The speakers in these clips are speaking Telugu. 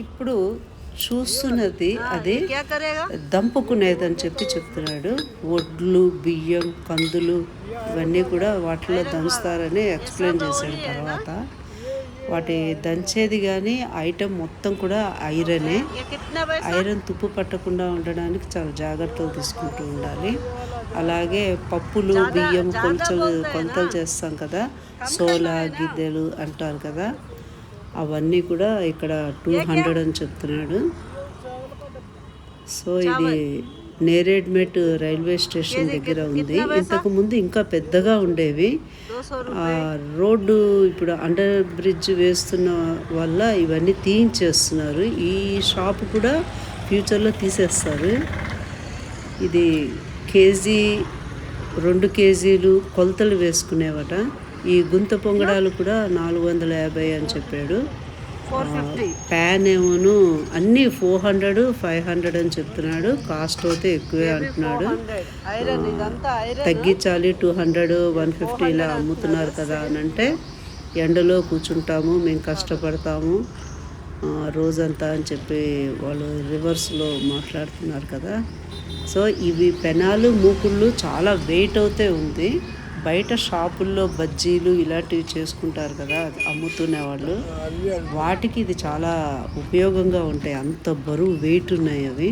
ఇప్పుడు చూస్తున్నది అది అని చెప్పి చెప్తున్నాడు. వడ్లు బియ్యం కందులు ఇవన్నీ కూడా వాటిలో దంచుతారని ఎక్స్ప్లెయిన్ చేశాడు తర్వాత. వాటి దంచేది కానీ ఐటెం మొత్తం కూడా ఐరనే. ఐరన్ తుప్పు పట్టకుండా ఉండడానికి చాలా జాగ్రత్తలు తీసుకుంటూ ఉండాలి. అలాగే పప్పులు బియ్యం కొంచెం కొంతలు చేస్తాం కదా. సోలా గిద్దెలు అంటారు కదా. అవన్నీ కూడా ఇక్కడ టూ హండ్రెడ్ అని చెప్తున్నాడు. సో ఇది నేరేడ్మెట్ రైల్వే స్టేషన్ దగ్గర ఉంది. ఇంతకు ముందు ఇంకా పెద్దగా ఉండేవి. రోడ్డు ఇప్పుడు అండర్ బ్రిడ్జ్ వేస్తున్న వల్ల ఇవన్నీ తీయించేస్తున్నారు. ఈ షాప్ కూడా ఫ్యూచర్లో తీసేస్తారు. ఇది కేజీ రెండు కేజీలు కొలతలు వేసుకునేవట. ఈ గుంత పొంగడాలు కూడా నాలుగు వందల యాభై అని చెప్పాడు. ప్యాన్ ఏమోను అన్నీ ఫోర్ హండ్రెడ్ ఫైవ్ హండ్రెడ్ అని చెప్తున్నాడు. కాస్ట్ అయితే ఎక్కువే అంటున్నాడు. తగ్గించాలి టూ హండ్రెడ్ వన్ ఫిఫ్టీ ఇలా అమ్ముతున్నారు కదా అని అంటే ఎండలో కూర్చుంటాము మేము కష్టపడతాము రోజంతా అని చెప్పి వాళ్ళు రివర్స్లో మాట్లాడుతున్నారు కదా. సో ఇవి పెనాలు మూకుళ్ళు చాలా వెయిట్ అవుతే ఉంది. బయట షాపుల్లో బజ్జీలు ఇలాంటివి చేసుకుంటారు కదా అమ్ముతునే వాళ్ళు వాటికి ఇది చాలా ఉపయోగంగా ఉంటాయి. అంత బరువు వెయిట్ ఉన్నాయి అవి.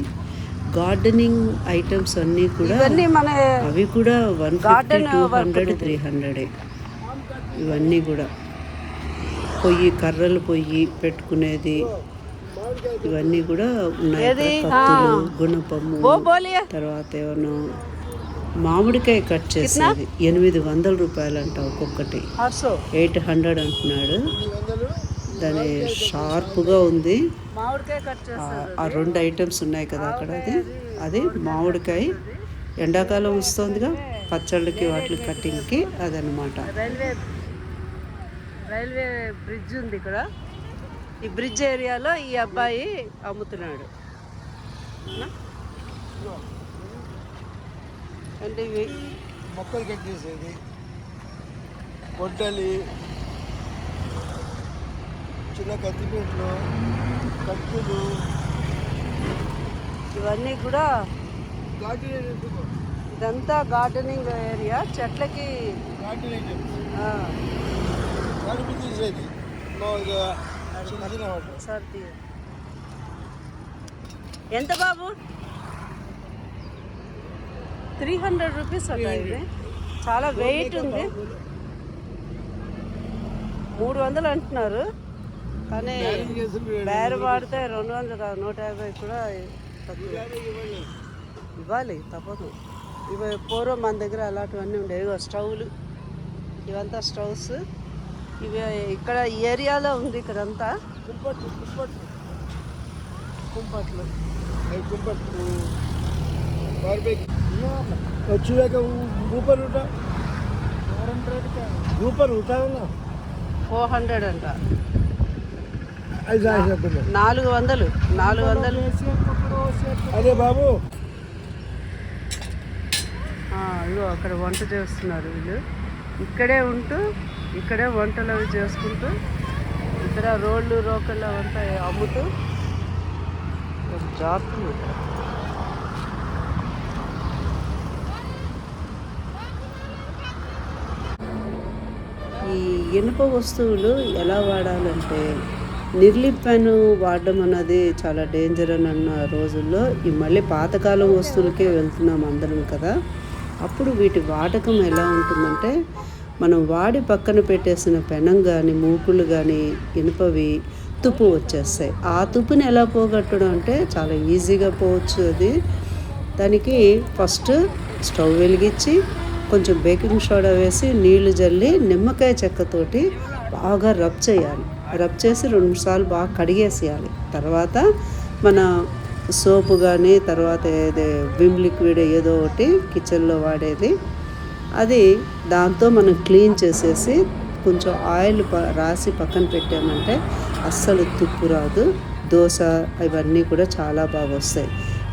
గార్డెనింగ్ ఐటమ్స్ అన్నీ కూడా అవి కూడా one fifty two hundred three hundred ఇవన్నీ కూడా. పొయ్యి కర్రలు పొయ్యి పెట్టుకునేది. ఇవన్నీ కూడా ఉన్నాయి. ఇక్కడ కత్తులు గుణపము ఓ బోలియే తర్వాత ఏమన్నా మామిడికాయ కట్ చేసేది ఎనిమిది వందల రూపాయలు అంట ఒక్కొక్కటి ఎయిట్ హండ్రెడ్ అంటున్నాడు. దాని షార్ప్గా ఉంది. మామిడికాయ కట్ చేస్తారు ఆ రెండు ఐటమ్స్ ఉన్నాయి కదా అక్కడ అది. అది మామిడికాయ. ఎండాకాలం వస్తుందిగా పచ్చళ్ళకి వాటి కటింగ్కి అదనమాట. రైల్వే రైల్వే బ్రిడ్జ్ ఉంది ఇక్కడ. ఈ బ్రిడ్జ్ ఏరియాలో ఈ అబ్బాయి అమ్ముతున్నాడు? అంటే ఇవి మొక్కలు కట్ చేసేది. గొడ్డలి చిన్న కత్తిపీటలు కత్తులు. ఇవన్నీ కూడా ఇదంతా గార్డెనింగ్ ఏరియా చెట్లకి కడుపు తీసేది. చిన్న చిన్న ఎంత బాబు? త్రీ హండ్రెడ్ రూపీస్ ఇది. చాలా వెయిట్ ఉంది. మూడు వందలు అంటున్నారు. కానీ బేర వాడితే రెండు వందలు కాదు నూట యాభై కూడా ఇవ్వాలి. తప్పదు. ఇవి పూర్వం మన దగ్గర అలాంటివన్నీ ఉండేవి. స్టవ్లు. ఇవంతా స్టవ్స్. ఇవి ఇక్కడ ఈ ఏరియాలో ఉంది ఇక్కడంతా. కుంపట్లు కుంపట్లు. కుంపట్లు. కుంపట్లు. బార్బేక్ వచ్చాక ऊपर उठा ऊपर उठाओ ना ఫోర్ హండ్రెడ్ అంట ऐसा ऐसा तुम నాలుగు వందలు నాలుగు వందలు अरे बाबू ఆ, ఇగో అక్కడ వంట చేస్తున్నారు వీళ్ళు ఇక్కడే ఉంటూ ఇక్కడే వంటలు అవి చేసుకుంటూ ఇక్కడ రోళ్ళు రోకళ్ళు అవంతా అమ్ముతూ జాబ్ ఈ ఇనుప వస్తువులు ఎలా వాడాలంటే నిర్లిప్పాను వాడడం అన్నది చాలా డేంజర్ అని అన్న రోజుల్లో ఈ మళ్ళీ పాతకాలం వస్తువులకే వెళ్తున్నాం అందరం కదా. అప్పుడు వీటి వాడకం ఎలా ఉంటుందంటే మనం వాడి పక్కన పెట్టేసిన పెనం కానీ మూకులు కానీ ఇనుపవి తుప్పు వచ్చేస్తాయి. ఆ తుప్పుని ఎలా పోగొట్టడం అంటే చాలా ఈజీగా పోవచ్చు అది. దానికి ఫస్ట్ స్టవ్ వెలిగించి కొంచెం బేకింగ్ సోడా వేసి నీళ్ళు జల్లి నిమ్మకాయ చెక్కతోటి బాగా రబ్ చేయాలి. రబ్ చేసి రెండు సార్లు బాగా కడిగేసేయాలి. తర్వాత మన సోపు కానీ తర్వాత ఏదో విమ్ లిక్విడ్ ఏదో ఒకటి కిచెన్లో వాడేది. అది దాంతో మనం క్లీన్ చేసేసి కొంచెం ఆయిల్ ప- రాసి పక్కన పెట్టామంటే అస్సలు తుప్పు రాదు. దోశ ఇవన్నీ కూడా చాలా బాగా వస్తాయి.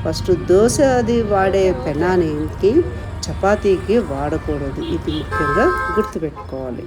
ఫస్ట్ దోశ అది వాడే పెనానికి చపాతీకి వాడకూడదు. ఇది ముఖ్యంగా గుర్తుపెట్టుకోవాలి.